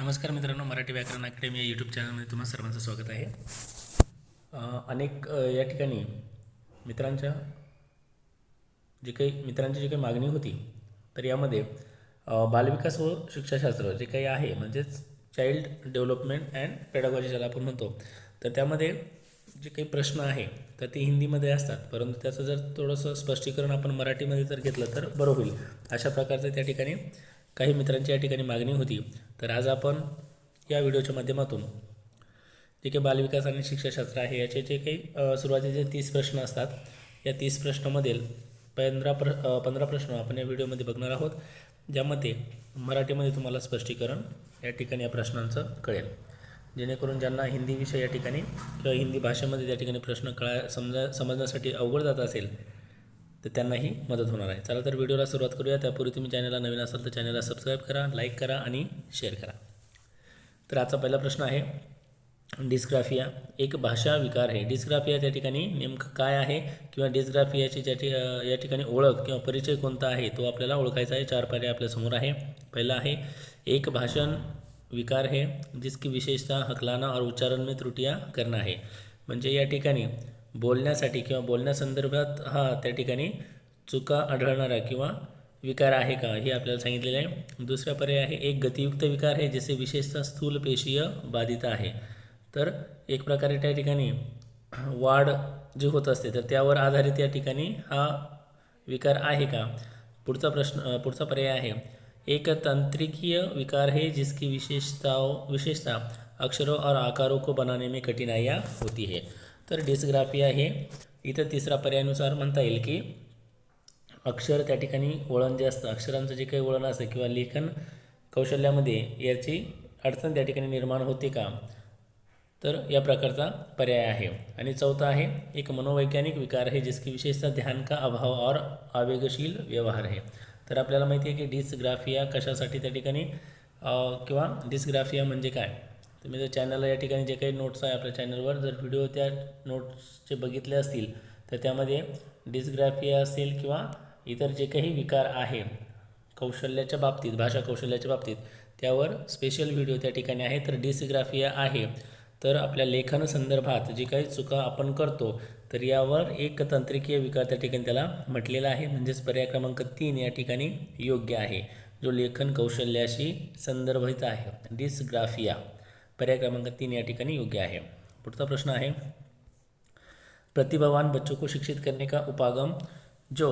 नमस्कार मित्रांनो मराठी व्याकरण अकॅडमी या यूट्यूब चॅनलमध्ये तुम्हाला सर्वांचं स्वागत आहे. अनेक या ठिकाणी मित्रांच्या जे काही मित्रांची जी काही मागणी होती तर यामध्ये बालविकास व शिक्षाशास्त्र जे काही आहे म्हणजेच चाइल्ड डेव्हलपमेंट अँड पेडागॉजी ज्याला आपण म्हणतो तर त्यामध्ये जे काही प्रश्न आहे तर ते हिंदीमध्ये असतात. परंतु त्याचं जर थोडंसं स्पष्टीकरण आपण मराठीमध्ये जर घेतलं तर बरं होईल. अशा प्रकारचं त्या ठिकाणी काही मित्रांची या ठिकाणी मागणी होती. तर आज आपण या व्हिडिओच्या माध्यमातून जे काही बालविकास आणि शिक्षाशास्त्र आहे याचे जे काही सुरुवातीचे तीस प्रश्न असतात या तीस प्रश्नामधील पंधरा प्र पंधरा प्रश्न आपण या व्हिडिओमध्ये बघणार आहोत. ज्यामध्ये मराठीमध्ये तुम्हाला स्पष्टीकरण या ठिकाणी या प्रश्नांचं कळेल. जेणेकरून ज्यांना हिंदी विषय या ठिकाणी किंवा हिंदी भाषेमध्ये त्या ठिकाणी प्रश्न कळा समजा समजण्यासाठी अवघड जात असेल तर त्यांनाही मदत होणार आहे. चला तर व्हिडिओला सुरुवात करूया. त्यापूर्वी तुम्ही चॅनलला नवीन असाल तर चॅनलला सबस्क्राईब करा लाईक करा आणि शेअर करा. तर आजचा पहिला प्रश्न आहे डिस्ग्राफिया एक भाषा विकार आहे. डिस्ग्राफिया त्या ठिकाणी नेमकं काय आहे किंवा डिस्ग्राफियाची ज्या ठि या ठिकाणी ओळख किंवा परिचय कोणता आहे तो आपल्याला ओळखायचा आहे. चार पर्याय आपल्यासमोर आहे. पहिला आहे एक भाषण विकार है जिसकी विशेषता हकलाना और उच्चारण में त्रुटियां करना है म्हणजे या ठिकाणी बोलण्यासाठी किंवा बोलण्यासंदर्भात हा त्या ठिकाणी चुका आढळणारा किंवा विकार आहे का हे आपल्याला सांगितलेलं आहे. दुसरा पर्याय आहे एक गतियुक्त विकार आहे जसे विशेषतः स्थूल पेशीय बाधित आहे. तर एक प्रकारे त्या ठिकाणी वाढ जी होत असते तर त्यावर आधारित या ठिकाणी हा विकार आहे का? पुढचा प्रश्न पुढचा पर्याय आहे एक तंत्रिकीय विकार है जिसकी विशेषताओं विशेषता अक्षरों और आकारों को बनाने में कठिनाइयाँ होती है. तर डिस्ग्राफिया हे इथं तिसरा पर्यायानुसार म्हणता येईल की अक्षर त्या ठिकाणी वळण जे असतं अक्षरांचं जे काही वळण असतं किंवा लेखन कौशल्यामध्ये याची अडचण त्या ठिकाणी निर्माण होते का? तर या प्रकारचा पर्याय आहे. आणि चौथा आहे एक मनोवैज्ञानिक विकार आहे जिसकी विशेषतः ध्यान का अभाव और आवेगशील व्यवहार आहे. तर आपल्याला माहिती आहे की डिस्ग्राफिया कशासाठी त्या ठिकाणी किंवा डिस्ग्राफिया म्हणजे काय? तुम्ही जर चॅनलला या ठिकाणी जे काही नोट्स आहे आपल्या चॅनलवर जर व्हिडिओ त्या नोट्सचे बघितले असतील तर त्यामध्ये डिस्ग्राफिया असेल किंवा इतर जे काही विकार आहे कौशल्याच्या बाबतीत भाषा कौशल्याच्या बाबतीत त्यावर स्पेशल व्हिडिओ त्या ठिकाणी आहे. तर डिस्ग्राफिया आहे. तर आपल्या लेखन संदर्भात जी काही चुका आपण करतो तर यावर एक तंत्रिकीय विकार त्या ठिकाणी त्याला म्हटलेला आहे. म्हणजेच पर्याय क्रमांक तीन या ठिकाणी योग्य आहे. जो लेखन कौशल्याशी संदर्भित आहे. डिस्ग्राफिया पर्याय क्रमांक तीन या ठिकाणी योग्य आहे. पुढचा प्रश्न आहे प्रतिभावान बच्चों को शिक्षित करने का उपागम? जो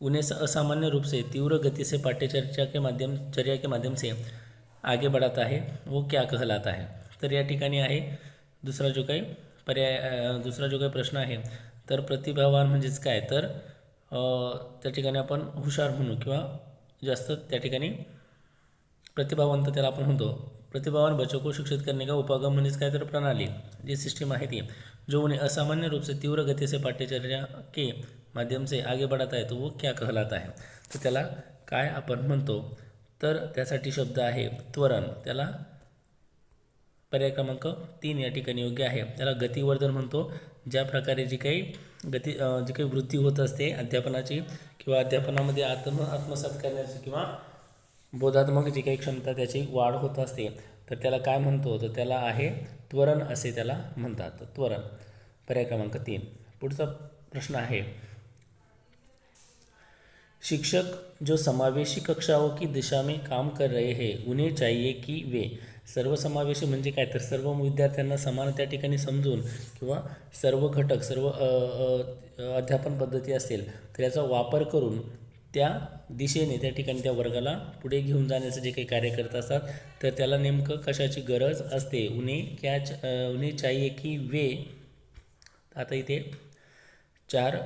उन्हें असामान्य रूप से तीव्र गति से पाठ्यचर्चा के माध्यम चर्या के माध्यम से आगे बढ़ाता है वो क्या कहलाता है? तर या ठिकाणी आहे दुसरा जो काही पर्याय दुसरा जो काही प्रश्न आहे तर प्रतिभावान म्हणजेच काय? तर त्या ठिकाणी आपण हुशार म्हणू किंवा जास्त त्या ठिकाणी प्रतिभावंत त्याला आपण म्हणतो प्रतिभावान बच्चों को शिक्षित करने का उपागम म्हणजेच प्रणाली ये सिस्टम आहे ती. जो उन्हें असामान्य रूप से तीव्र गति से पाठ्यचर्या के माध्यम से आगे बढ़ाता है तो वो क्या कहलाता है तर त्याला काय आपण म्हणतो? तर त्यासाठी शब्द आहे त्वरण. त्याला पर्याय क्रमांक तीन या ठिकाणी योग्य आहे. त्याला गतिवर्धन म्हणतो. ज्या प्रकारे जी काही गती जी काही वृत्ती होत असते अध्यापनाची किंवा अध्यापनामध्ये आत्म आत्मसात करण्याची किंवा बोधात्मक जी काही क्षमता त्याची वाढ होत असते तर त्याला काय म्हणतो? तर त्याला आहे त्वरण असे त्याला म्हणतात. त्वरण. पर्याय क्रमांक तीन. पुढचा प्रश्न आहे. शिक्षक जो समावेशी कक्षाओं की दिशा में काम कर रहे हैं उन्हें चाहिए कि वे सर्वसमावेशी म्हणजे काय? तर सर्व विद्यार्थ्यांना समान त्या ठिकाणी समजून किंवा सर्व घटक सर्व अध्यापन पद्धती असेल तर याचा वापर करून त्या दिशेने त्या ठिकाणी त्या वर्गाला पुढे घेऊन जाण्याचं जे काही कार्य करत असतात तर त्याला नेमकं कशाची गरज असते? उन्हे क्या च- उन्हे चाहिए की वे? आता इथे चार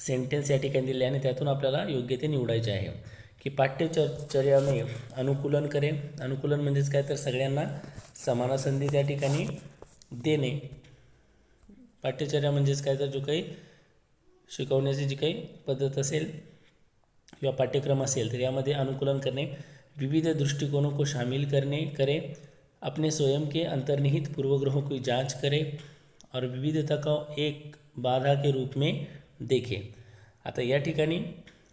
सेंटेन्स या ठिकाणी दिले आणि त्यातून आपल्याला योग्य ते निवडायचे आहे. की पाठ्यचर्याने अनुकूलन करे अनुकूलन म्हणजेच काय? तर सगळ्यांना समान संधी त्या ठिकाणी देणे. पाठ्यचर्या म्हणजेच काय? तर जो काही शिकवण्याची जी काही पद्धत असेल किंवा पाठ्यक्रम असेल तर यामध्ये अनुकूलन करणे विविध दृष्टिकोणों को शामिल करने करे अपने स्वयं के अंतर्निहित पूर्वग्रहों की जांच करे और विविधता का एक बाधा के रूप में देखे। आता या ठिकाणी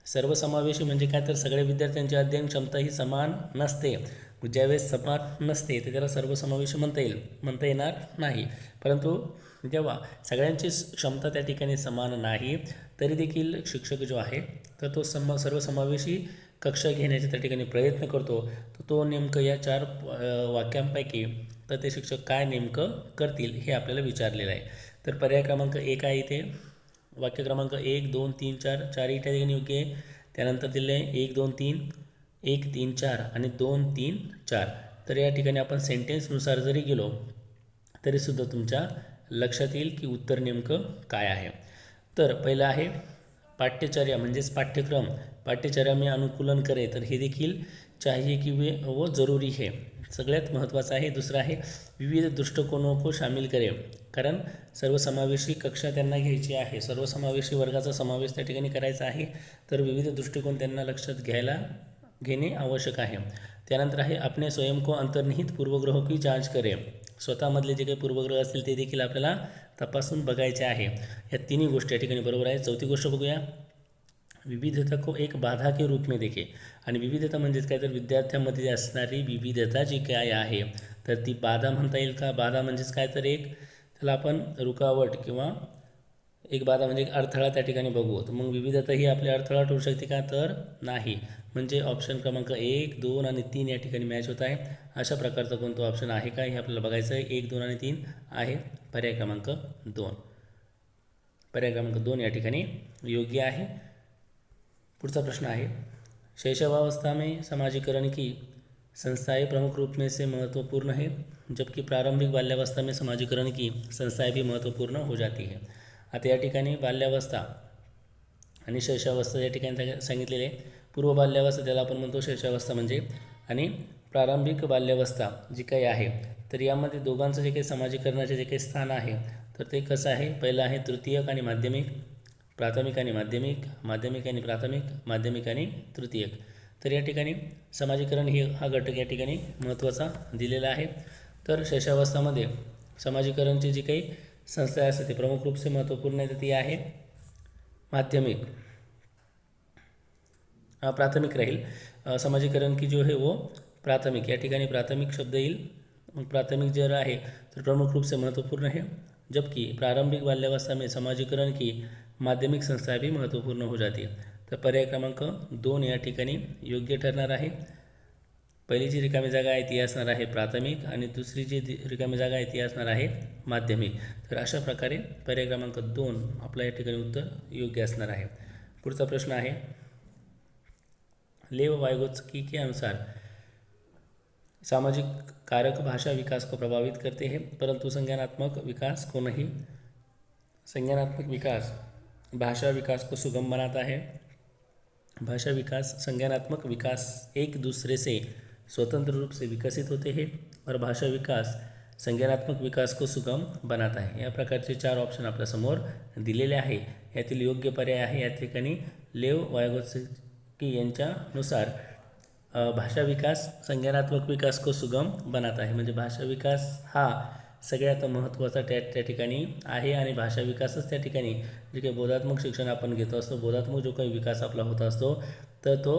सर्वसमावेशी म्हणजे काय? तर सगळ्या विद्यार्थ्यांची अध्ययन क्षमता ही समान नसते. ज्यावेळेस समान नसते तर त्याला सर्वसमावेशी म्हणता येईल म्हणता येणार नाही. परंतु म्हणजे जेव्हा सगळ्यांची क्षमता त्या ठिकाणी समान नाही तरी देखील शिक्षक जो आहे तर तो सम सर्वसमावेशी कक्षा घेण्याचा त्या ठिकाणी प्रयत्न करतो. तर तो नेमकं या चार वाक्यांपैकी तर ते शिक्षक काय नेमकं करतील हे आपल्याला विचारलेलं आहे. तर पर्याय क्रमांक एक आहे इथे. वाक्य क्रमांक एक दोन तीन चार चारही त्या ठिकाणी योग्य आहे. त्यानंतर दिले आहे एक दोन तीन एक तीन चार आणि दोन तीन चार. तर या ठिकाणी आपण सेंटेन्सनुसार जरी गेलो तरीसुद्धा तुमच्या लक्षात येईल की उत्तर नेमकं काय आहे. तर पहिलं आहे पाठ्यचर्या म्हणजेच पाठ्यक्रम. पाठ्यचर्या मी अनुकूलन करे तर हे देखील चाहिए की वे व जरूरी है. सगळ्यात महत्त्वाचं आहे. दुसरं आहे विविध दृष्टिकोनों को शामिल करे कारण सर्वसमावेशी कक्षा त्यांना घ्यायची आहे. सर्वसमावेशी वर्गाचा समावेश त्या ठिकाणी करायचा आहे. तर विविध दृष्टिकोन त्यांना लक्षात घ्यायला घेणे आवश्यक आहे. त्यानंतर आहे आपणे स्वयं को अंतर्निहित पूर्वग्रह की जांच करे स्वतःमधले जे काही पूर्वग्रह असतील ते देखील आपल्याला तपासून बघायचे आहे. या तिन्ही गोष्टी या ठिकाणी बरोबर आहे चौथी गोष्ट बघूया. विविधता को एक बाधा के रूप में देखे. आणि विविधता म्हणजेच काय? तर विद्यार्थ्यांमध्ये असणारी विविधता जी काय आहे तर ती बाधा म्हणता येईल का? बाधा म्हणजेच काय? तर एक त्याला आपण रुकावट किंवा एक बाधा म्हणजे एक अडथळा त्या ठिकाणी बघू. तर मग विविधता ही आपली अडथळा ठरू शकते का? तर नाही. म्हणजे ऑप्शन क्रमांक एक दोन आणि तीन या ठिकाणी मॅच होत आहे. अशा प्रकारचा कोणता ऑप्शन आहे का? हे आपल्याला बघायचं आहे. एक दोन आणि तीन आहे. पर्याय क्रमांक दोन. पर्याय क्रमांक दोन या ठिकाणी योग्य आहे. पुढचा प्रश्न आहे. शैशवावस्था में समाजीकरण की संस्थाएं प्रमुख रूप में से महत्त्वपूर्ण है जबकि प्रारंभिक बाल्यावस्था में समाजीकरण की संस्थाएं भी महत्त्वपूर्ण हो जाती है. आता या ठिकाणी बाल्यावस्था आणि शैशवावस्था या ठिकाणी सांगितलेले पूर्व बाल्यावस्था त्याला आपण म्हणतो शैशवावस्था म्हणजे आणि प्रारंभिक बाल्यावस्था जी काही आहे तर यामध्ये दोघांचं जे काही समाजीकरणाचे जे काही स्थान आहे तर ते कसं आहे? पहिलं आहे तृतीयक आणि माध्यमिक प्राथमिक आणि माध्यमिक माध्यमिक आणि प्राथमिक माध्यमिक आणि तृतीयक. तर या ठिकाणी समाजीकरण हे हा घटक या ठिकाणी महत्त्वाचा दिलेला आहे. तर शैशवावस्थामध्ये समाजीकरणची जी काही संस्था असते ते प्रमुख रूप से महत्त्वपूर्ण आहे तर ती आहे माध्यमिक. प्राथमिक राहील. समाजीकरण की जो है वो प्राथमिक. या ठिकाणी प्राथमिक शब्द येईल. मग प्राथमिक जर आहे तर प्रमुख रूप से महत्त्वपूर्ण है जबकि प्रारंभिक बाल्यावस्था में समाजीकरण की माध्यमिक संस्था भी महत्त्वपूर्ण हो जाती है. तर पर्याय क्रमांक दोन या ठिकाणी योग्य ठरणार आहे. पहिली जी रिकामी जागा आहे ती असणार आहे प्राथमिक आणि दुसरी जी रिकामी जागा आहे ती असणार आहे माध्यमिक. तर अशा प्रकारे पर्याय क्रमांक दोन आपला या ठिकाणी उत्तर योग्य असणार आहे. पुढचा प्रश्न आहे लेव वायगोत्सकी के अनुसार सामाजिक कारक भाषा विकास को प्रभावित करते हैं परंतु संज्ञानात्मक विकास को नहीं. संज्ञानात्मक विकास भाषा विकास को सुगम बनाता है। भाषा विकास संज्ञानात्मक विकास एक दूसरे से स्वतंत्र रूप से विकसित होते हैं और भाषा विकास संज्ञानात्मक विकास को सुगम बनाता है। या प्रकारचे चार ऑप्शन आपल्यासमोर दिलेले आहे. यातील योग्य पर्याय आहे. या ठिकाणी लेव वायगोत्सकी यांच्यानुसार भाषा विकास संज्ञानात्मक विकास को सुगम बनाता आहे म्हणजे भाषा विकास हा सगळ्यात महत्त्वाचा त्या त्या ठिकाणी आहे आणि भाषा विकासच त्या ठिकाणी. जे काही बोधात्मक शिक्षण आपण घेतो असतो बोधात्मक जो काही विकास आपला होत असतो तर तो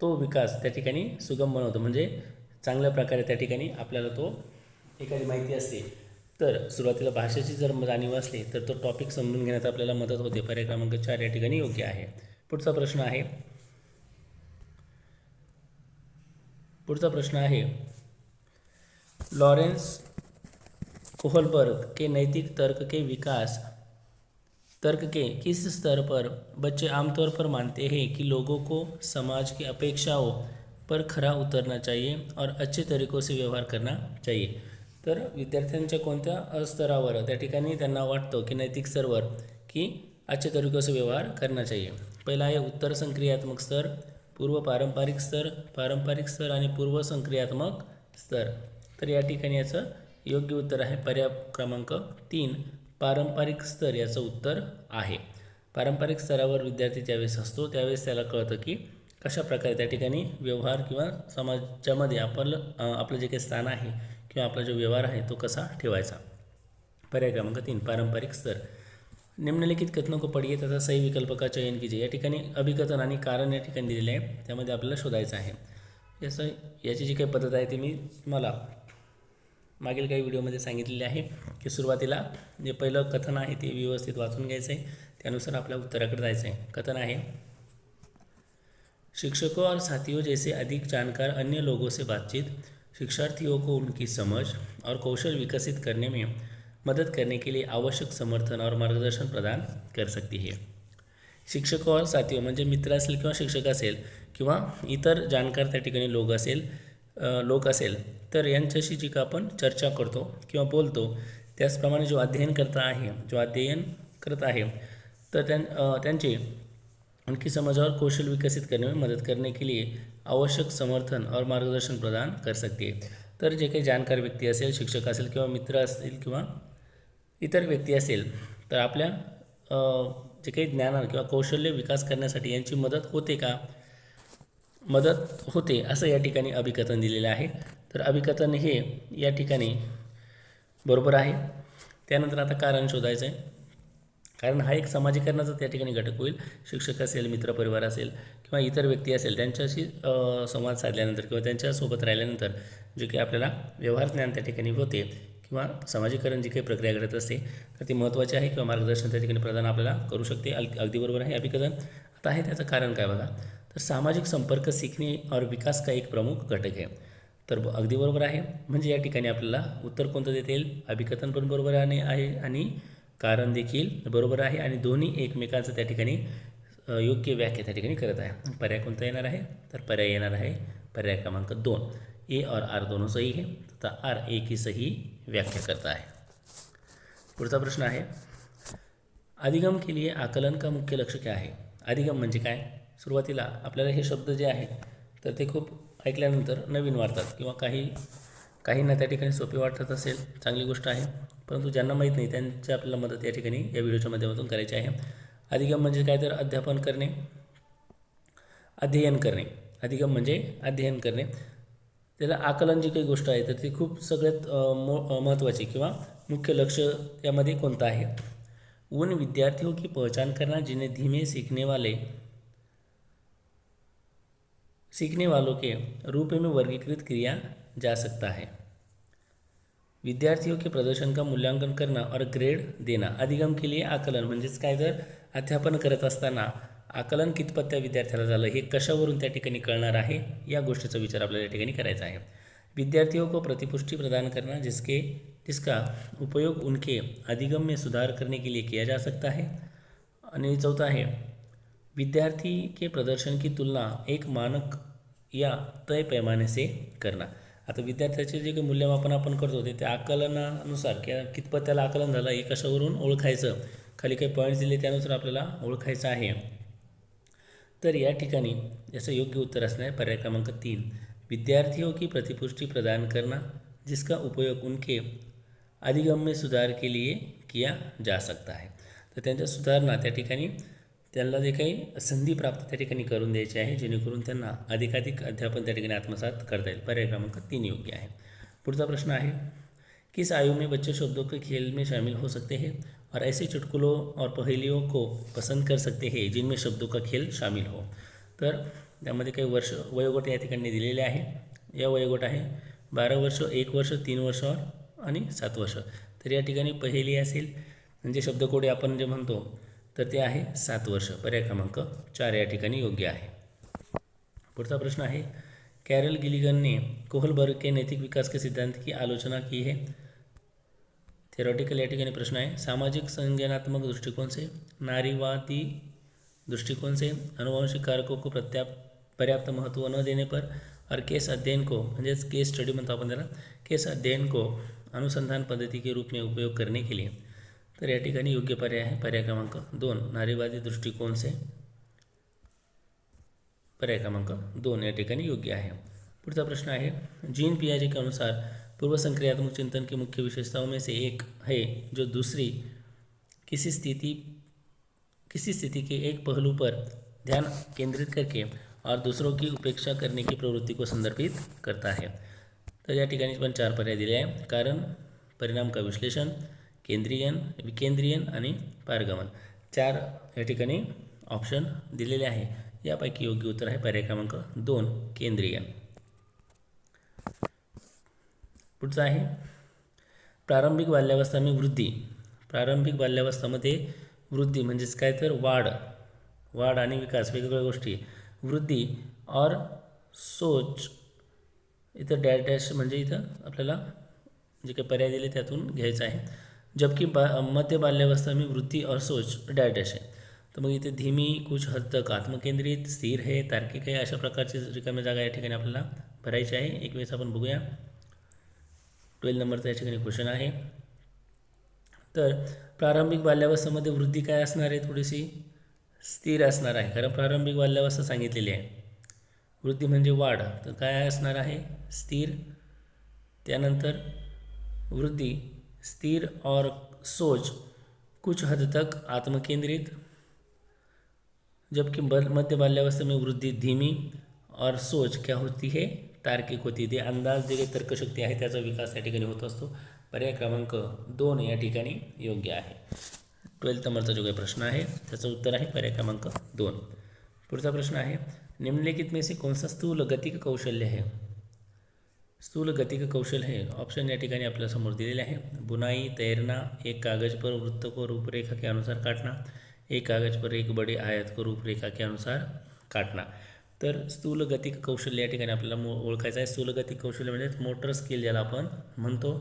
तो विकास त्या ठिकाणी सुगम बनवतो. म्हणजे चांगल्या प्रकारे त्या ठिकाणी आपल्याला तो एखादी माहिती असते. तर सुरुवातीला भाषेची जर जाणीव असली तर तो टॉपिक समजून घेण्यात आपल्याला मदत होते. पर्याय क्रमांक चार या ठिकाणी योग्य आहे. पुढचा प्रश्न आहे. पुढचा प्रश्न आहे. लॉरेन्स कोहलबर्ग के नैतिक तर्क के विकास तर्क के किस स्तर पर बच्चे आमतौर पर मानते हैं कि लोगों को समाज की अपेक्षाओं पर खरा उतरना चाहिए और अच्छे तरीकों से व्यवहार करना चाहिए? तर विद्यार्थ्यांच्या कोणत्या स्तरावर त्या ठिकाणी त्यांना वाटतं की नैतिक स्तरवर की अच्छे तरीकों से व्यवहार करना चाहिए? पहिला आहे उत्तर संक्रियात्मक स्तर पूर्व पारंपरिक स्तर पारंपरिक स्तर आणि पूर्व संक्रियात्मक स्तर. तर या ठिकाणी याचं योग्य उत्तर आहे पर्याय क्रमांक तीन. पारंपरिक स्तर याचं उत्तर आहे. पारंपरिक स्तरावर विद्यार्थी ज्यावेळेस असतो त्यावेळेस त्याला कळतं की कशा प्रकारे त्या ठिकाणी व्यवहार किंवा समाजामध्ये आपलं आपलं जे काही स्थान आहे किंवा आपला जो व्यवहार आहे तो कसा ठेवायचा? पर्याय क्रमांक तीन पारंपरिक स्तर. निम्नलिखित कथनों को पडिये तथा सही विकल्प का चयन कीजिए या ठिकाणी अभिकथन आणि कारण या ठिकाणी दिलेले आहे त्यामध्ये आपल्याला शोधायचं आहे. याचं याची जी काही पद्धत आहे ती मी तुम्हाला मागील काही व्हिडिओमध्ये सांगितलेले आहे की सुरुवातीला जे पहिलं कथन आहे ते व्यवस्थित वाचून घ्यायचं आहे त्यानुसार आपल्या उत्तराकडे जायचं आहे कथन आहे शिक्षकों और साथियों जैसे अधिक जानकार अन्य लोगों से बातचीत शिक्षार्थियों को उनकी समझ और कौशल विकसित करने में मदद करने के लिए आवश्यक समर्थन और मार्गदर्शन प्रदान कर सकती है। शिक्षक और साथियों म्हणजे मित्र असेल किंवा शिक्षक असेल किंवा इतर जाणकार त्या ठिकाणी लोक असेल लोक असेल तर यांच्याशी जी का आपण चर्चा करतो किंवा बोलतो त्याचप्रमाणे जो अध्ययन करता आहे जो अध्ययन करत आहे तर त्यां त्यांचे आणखी समाजावर कौशल्य कौशल विकसित करने में मदद करने के लिए आवश्यक समर्थन और मार्गदर्शन प्रदान कर सकते. तर जे काही जाणकार व्यक्ती असेल शिक्षक असेल किंवा मित्र असतील किंवा इतर व्यक्ती असेल तर आपल्या जे काही ज्ञानावर किंवा कौशल्य विकास करण्यासाठी यांची मदत होते का? मदत होते असं या ठिकाणी अभिकथन दिलेलं आहे. तर अभिकथन हे या ठिकाणी बरोबर आहे. त्यानंतर आता कारण शोधायचं आहे कारण हा एक समाजीकरणाचा त्या ठिकाणी घटक होईल. शिक्षक असेल मित्रपरिवार असेल किंवा इतर व्यक्ती असेल त्यांच्याशी संवाद साधल्यानंतर किंवा त्यांच्यासोबत राहिल्यानंतर जे काही आपल्याला व्यवहार ज्ञान त्या ठिकाणी होते किंवा समाजीकरण जी काही प्रक्रिया घडत असते तर ती महत्त्वाची आहे किंवा मार्गदर्शन त्या ठिकाणी प्रदान आपल्याला करू शकते. अगदी बरोबर आहे अभिकथन. आता आहे त्याचं कारण काय बघा. तर सामाजिक संपर्क शिकणे और विकास का एक प्रमुख घटक आहे तर ब- अगदी बरोबर आहे. म्हणजे या ठिकाणी आपल्याला उत्तर कोणतं देता येईल? अभिकथन पण बरोबर आहे आहे आणि कारण देखील बरोबर आहे आणि दोन्ही एकमेकांचं त्या ठिकाणी योग्य व्याख्या त्या ठिकाणी करत आहे. पर्याय कोणता येणार आहे? तर पर्याय येणार आहे पर्याय क्रमांक दोन. ए और आर दोनों सही है. तथा आर ए की सही व्याख्या करता है। पुढचा प्रश्न आहे. अधिगम के लिए आकलन का मुख्य लक्ष्य क्या आहे अधिगम म्हणजे काय? सुरुवातीला आपल्याला हे शब्द जे आहेत तर ते खूप ऐकल्यानंतर नवीन वाटतात किंवा काही काहींना त्या ठिकाणी सोपे वाटत असेल चांगली गोष्ट आहे. परंतु ज्यांना माहीत नाही त्यांची आपल्याला मदत या ठिकाणी या व्हिडिओच्या माध्यमातून करायची आहे. अधिगम म्हणजे काय? तर अध्यापन करणे अध्ययन करणे. अधिगम म्हणजे अध्ययन करणे. त्याला आकलन जी काही गोष्ट आहे तर ती खूप सगळ्यात मो महत्त्वाची किंवा मुख्य लक्ष यामध्ये कोणतं आहे? उन विद्यार्थियों हो की पहचान करना जिन्हें धीमे सीखने वाले सीखने वालों के रूप में वर्गीकृत किया जा सकता है। विद्यार्थियों के प्रदर्शन का मूल्यांकन करना और ग्रेड देना अधिगम के लिए आकलन म्हणजेच काय तर अध्यापन करत असताना आकलन कितपत त्या विद्यार्थ्याला झालं हे कशावरून त्या ठिकाणी कळणार आहे या गोष्टीचा विचार आपल्याला या ठिकाणी करायचा आहे. विद्यार्थियों को प्रतिपुष्टि प्रदान करना जिसके जिसका उपयोग उनके अधिगम में सुधार करने के लिए किया जा सकता है। आणि चौथा आहे विद्यार्थी के प्रदर्शन की तुलना एक मानक या तय पैमाने से करना। आता विद्यार्थ्याचे जे काही मूल्यमापन आपण करतो ते त्या आकलनानुसार किंवा कितपत त्याला आकलन झालं हे कशावरून ओळखायचं? खाली काही पॉईंट्स दिले त्यानुसार आपल्याला ओळखायचं आहे. तर या ठिकाणी याचं योग्य उत्तर असणार आहे पर्याय क्रमांक तीन. विद्यार्थियों हो की प्रतिपुष्टि प्रदान करना जिसका उपयोग उनके अधिगम में सुधार के लिए किया जा सकता है। तर त्यांच्या सुधारणा त्या ठिकाणी त्यांना जे काही संधी प्राप्त त्या ठिकाणी करून द्यायची आहे जेणेकरून त्यांना अधिकाधिक अध्यापन त्या ठिकाणी आत्मसात करता येईल. पर्याय क्रमांक तीन योग्य आहे. पुढचा प्रश्न आहे किस आयु में बच्चे शब्दों के खेल में शामिल हो सकते हैं और ऐसे चुटकुलों और पहेलियों को पसंद कर सकते हैं जिनमें शब्दों का खेल शामिल हो? तर त्यामध्ये काही वर्ष वयोगट या ठिकाणी दिलेले आहे. या वयोगट आहे बारा वर्ष एक वर्ष तीन वर्ष आणि सात वर्ष. तर या ठिकाणी पहिली असेल म्हणजे शब्दकोडे आपण जे म्हणतो तर ते आहे सात वर्ष. पर्याय क्रमांक चार या ठिकाणी योग्य आहे. पुढचा प्रश्न आहे कॅरल गिलिगन ने कोहलबर्ग के नैतिक विकास के सिद्धांत की आलोचना की है? थेरॉटिकल या ठिकाणी प्रश्न आहे सामाजिक संज्ञानात्मक दृष्टिकोन से नारीवादी दृष्टिकोन से अनुवांशिक कारकों को प्रत्या पर्याप्त महत्त्व न देने पर और केस अध्ययन को म्हणजेच केस स्टडी म्हणतो आपण त्याला केस अध्ययन को अनुसंधान पद्धति के रूप में उपयोग करने के लिए. तर या ठिकाणी योग्य पर्याय आहे पर्याय क्रमांक दोन, नारीवादी दृष्टिकोन से पर्याय क्रमांक दोन या योग्य आहे. पुढचा प्रश्न आहे, जीन पियाजे के अनुसार पूर्व संक्रियात्मक चिंतन की मुख्य विशेषताओं में से एक है जो दूसरी किसी स्थिति किसी स्थिति के एक पहलू पर ध्यान केंद्रित करके और दूसरों की उपेक्षा करने की प्रवृत्ति को संदर्भित करता है। तर या ठिकाणी पण चार पर्याय दिले आहे कारण, परिणाम का विश्लेषण केंद्रीयन विकेंद्रीयन आणि पारगमन. चार या ठिकाणी ऑप्शन दिलेले आहे. यापैकी योग्य उत्तर आहे पर्याय क्रमांक दोन केंद्रीयन. पुढचं आहे. प्रारंभिक बाल्यावस्था मी वृद्धी. प्रारंभिक बाल्यावस्थामध्ये वृद्धी म्हणजेच काय तर वाढ. वाढ आणि विकास वेगवेगळ्या गोष्टी. वृद्धी और सोच. इथं डॅश डॅश म्हणजे इथं आपल्याला जे काही पर्याय दिले त्यातून घ्यायचं आहे. जबकि बा मध्य बाल्यावस्था में वृत्ति और सोच डॅश डॅश आहे तर मग इथे धीमी कुछ हद तक आत्मकेंद्रित स्थिर हे तार्किक आहे अशा प्रकारची रिकाम्या जागा या ठिकाणी आपल्याला भरायची आहे. एक वेळेस आपण बघूया. ट्वेल्व नंबरचा या ठिकाणी क्वेश्चन आहे. तर प्रारंभिक बाल्यावस्थेमध्ये वृद्धी काय असणार आहे? थोडीशी स्थिर असणार आहे. कारण प्रारंभिक बाल्यावस्था सांगितलेली आहे. वृद्धी म्हणजे वाढ. तर काय असणार आहे? स्थिर. त्यानंतर वृद्धी स्थिर और सोच कुछ हद तक आत्मकेंद्रित जबकि मध्य बाल्यावस्था में वृद्धि धीमी और सोच क्या होती है? तार्किक होती ते अंदाज जे काही तर्कशक्ती आहे त्याचा विकास या ठिकाणी होत असतो. पर्याय क्रमांक दोन या ठिकाणी योग्य आहे. ट्वेल्थ नंबरचा जो काही प्रश्न आहे त्याचं उत्तर आहे पर्याय क्रमांक दोन. पुढचा प्रश्न आहे निम्नलिखित में से कौन सा स्थूल गतिक कौशल्य है? स्थूल गतिक कौशल हे ऑप्शन या ठिकाणी आपल्यासमोर दिलेले आहे. बुनाई तैरना एक कागज पर वृत्त को रूपरेखा के अनुसार काटना एक कागज पर एक बड़े आयातको को रूपरेखा के अनुसार काटना. तर स्थूल गतिक कौशल्य या ठिकाणी आपल्याला मो ओळखायचं आहे. स्थूल गतिक कौशल्य म्हणजे मोटर स्किल ज्याला आपण म्हणतो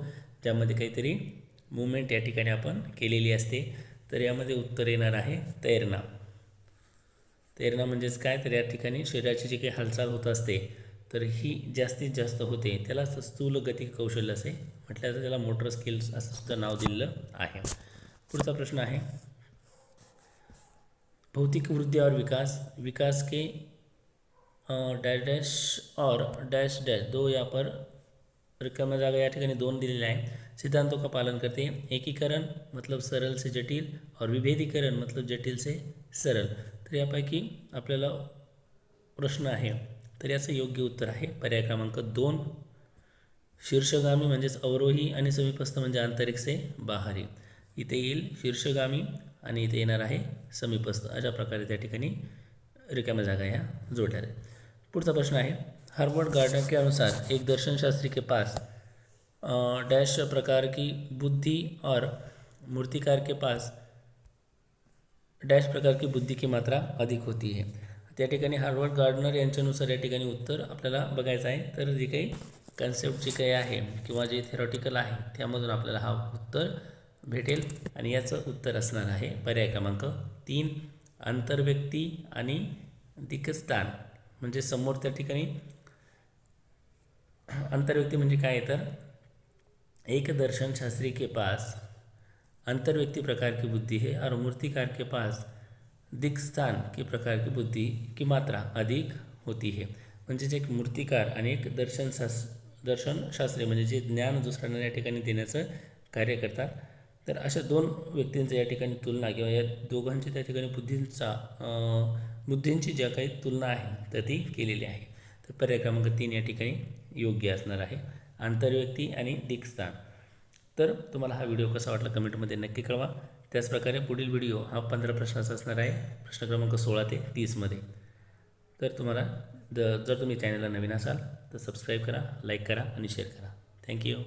ज्यामध्ये काहीतरी मुवमेंट या ठिकाणी आपण केलेली असते. तर यामध्ये उत्तर येणार आहे तैरणा तैरणा म्हणजेच काय? तर या ठिकाणी शरीराची जी काही हालचाल होत असते तर ही जास्तीत जास्त होते. त्याला स्थूल गतिक कौशल्य असे म्हटलं तर त्याला मोटर स्किल्स असं सुद्धा नाव दिलेलं आहे. पुढचा प्रश्न आहे. भौतिक वृद्धी और विकास विकास के डॅश डॅश और डॅश डॅश दो या पर रिकाम्या जागा या ठिकाणी दोन दिलेल्या आहेत सिद्धांतों का पालन करते एकीकरण मतलब सरल से जटिल और विभेदीकरण मतलब जटिल से सरल. तर यापैकी आपल्याला प्रश्न आहे. तर याचं योग्य उत्तर आहे. पर्याय क्रमांक दोन शीर्षगामी म्हणजेच अवरोही आणि समीपस्थ म्हणजे आंतरिक से बाहरी. इथे येईल शीर्षगामी आणि इथे येणार आहे समीपस्थ. अशा प्रकारे त्या ठिकाणी रिकाम्या जागा ह्या जोडल्या आहेत. पुढचा प्रश्न आहे. हार्वर्ड गार्डन के अनुसार एक दर्शनशास्त्री के पास डैश प्रकार की बुद्धि और मूर्तिकार के पास डॅश प्रकार की बुद्धी की मात्रा अधिक होती है. त्या ठिकाणी हार्वर्ड गार्डनर यांच्यानुसार या ठिकाणी उत्तर आपल्याला बघायचं आहे. तर जे काही कन्सेप्ट जे काही आहे किंवा जे थेरॉटिकल आहे त्यामधून आपल्याला हा उत्तर भेटेल आणि याचं उत्तर असणार आहे पर्याय क्रमांक तीन आंतरव्यक्ती आणि दिक्स्थान म्हणजे समोर त्या ठिकाणी आंतरव्यक्ती म्हणजे काय तर एक दर्शन शास्त्री के पास अंतर्व्यक्ति प्रकार की बुद्धि है और मूर्तिकार के पास दिक्स्थान की प्रकार की बुद्धि की मात्रा अधिक होती है। म्हणजेच एक मूर्तिकार आणि एक दर्शनशास् दर्शनशास्त्री म्हणजे जे ज्ञान दुसऱ्यांना या ठिकाणी देण्याचं कार्य करतात तर अशा दोन व्यक्तींचं या ठिकाणी तुलना किंवा या दोघांची त्या ठिकाणी बुद्धींचा बुद्धींची ज्या काही तुलना आहे तर ती केलेली आहे. तर पर्याय क्रमांक तीन या ठिकाणी योग्य असणार आहे. आंतरव्यक्ती आणि दिक्स्थान. तर तुम्हाला हा व्हिडिओ कसा वाटला कमेंटमध्ये नक्की कळवा. त्याचप्रकारे पुढील व्हिडिओ हा पंधरा प्रश्नाचा असणार आहे. प्रश्न क्रमांक सोळा ते तीसमध्ये तर तुम्हाला द जर तुम्ही चॅनलला नवीन असाल तर सबस्क्राईब करा लाईक करा आणि शेअर करा. थँक्यू